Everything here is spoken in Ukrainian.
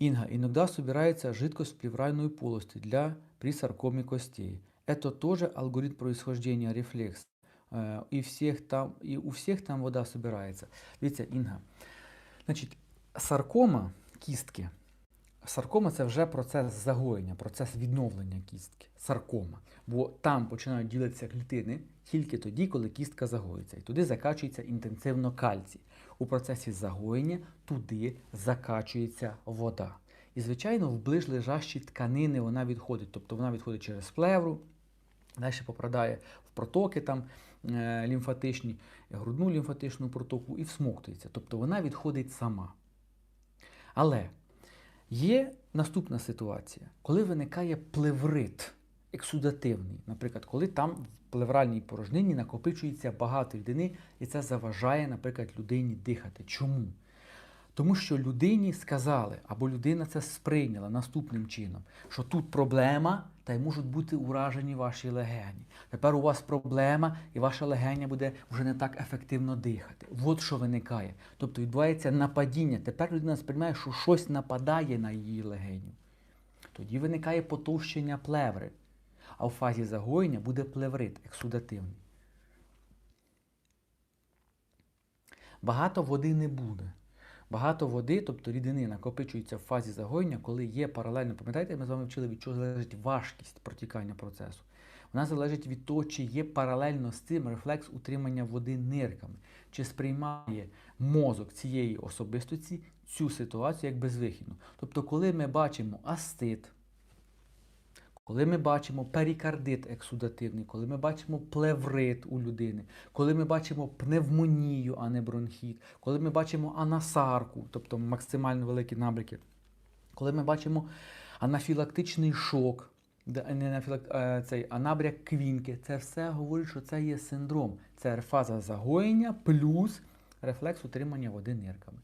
Инга, иногда собирается жидкость в плевральной полости для при саркоме костей. Это тоже алгоритм происхождения рефлекса. Э, И, всех там, и у всех там вода собирается. Видите, Инга. Значит, саркома кістки. Саркома це вже процес загоєння, процес відновлення кістки. Саркома. Бо там починають ділитися клітини тільки тоді, коли кістка загоїться. І туди закачується інтенсивно кальцій. У процесі загоєння туди закачується вода. І, звичайно, в ближлежащі тканини вона відходить. Тобто вона відходить через плевру, далі попадає в протоки там е, лімфатичні, грудну лімфатичну протоку і всмоктується. Тобто вона відходить сама. Але є наступна ситуація, коли виникає плеврит ексудативний. Наприклад, коли там в плевральній порожнині накопичується багато рідини, і це заважає, наприклад, людині дихати. Чому? Тому що людині сказали, або людина це сприйняла наступним чином, що тут проблема, та й можуть бути уражені ваші легені. Тепер у вас проблема, і ваша легеня буде вже не так ефективно дихати. От що виникає. Тобто відбувається нападіння. Тепер людина сприймає, що щось нападає на її легеню. Тоді виникає потовщення плеври. А в фазі загоєння буде плеврит ексудативний. Багато води не буде. Багато води, тобто рідини, накопичується в фазі загоєння, коли є паралельно. Пам'ятаєте, ми з вами вчили, від чого залежить важкість протікання процесу. Вона залежить від того, чи є паралельно з цим рефлекс утримання води нирками, чи сприймає мозок цієї особистості цю ситуацію як безвихідну. Тобто, коли ми бачимо астит, коли ми бачимо перикардит ексудативний, коли ми бачимо плеврит у людини, коли ми бачимо пневмонію, а не бронхіт, коли ми бачимо анасарку, тобто максимально великі набряки, коли ми бачимо анафілактичний шок, е, цей, набряк квінки, це все говорить, що це є синдром. Це фаза загоєння плюс рефлекс утримання води нирками.